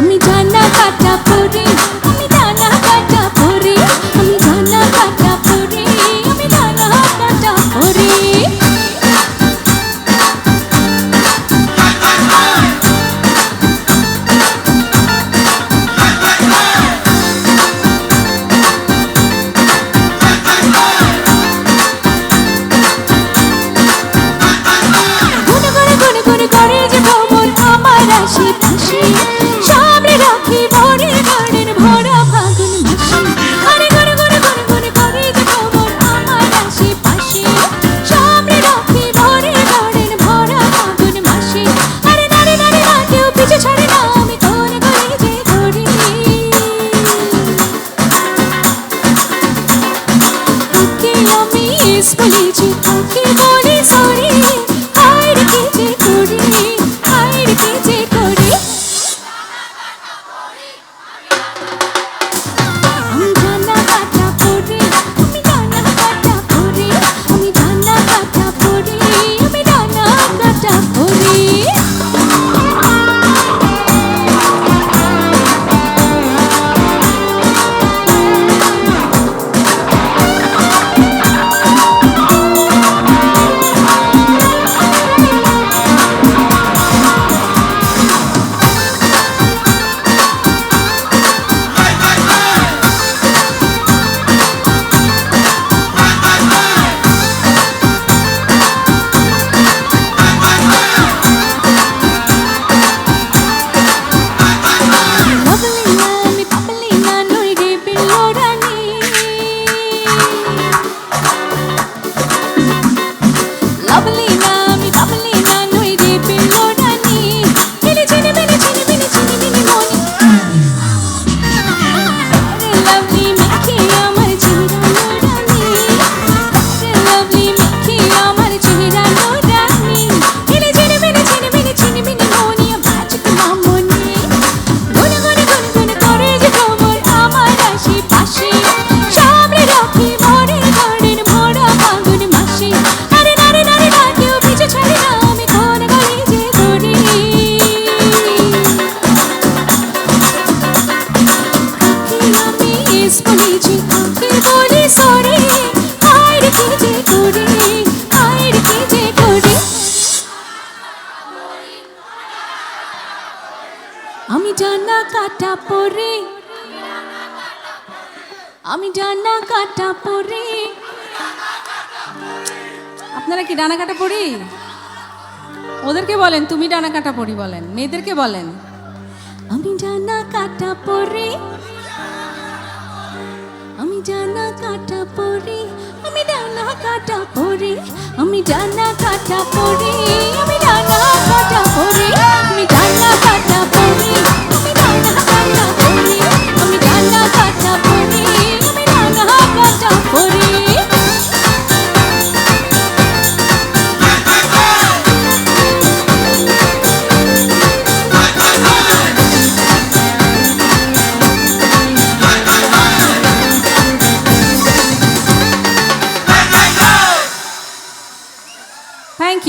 আমি জানা কাটা পরি আমি জানা কাটা পরি আমি জানা কাটা পরি আমি জানা কাটা পরি Thank you. কাটা পরে, আমি ডানা কাটা পরে। আপনারা কি ডানা কাটা পরি? ওদেরকে বলেন, তুমি ডানা কাটা পরি বলেন, মেয়েদেরকে বলেন। আমি ডানা কাটা পরে, আমি ডানা কাটা পরে, আমি ডানা কাটা পরে, আমি ডানা কাটা পরে, আমি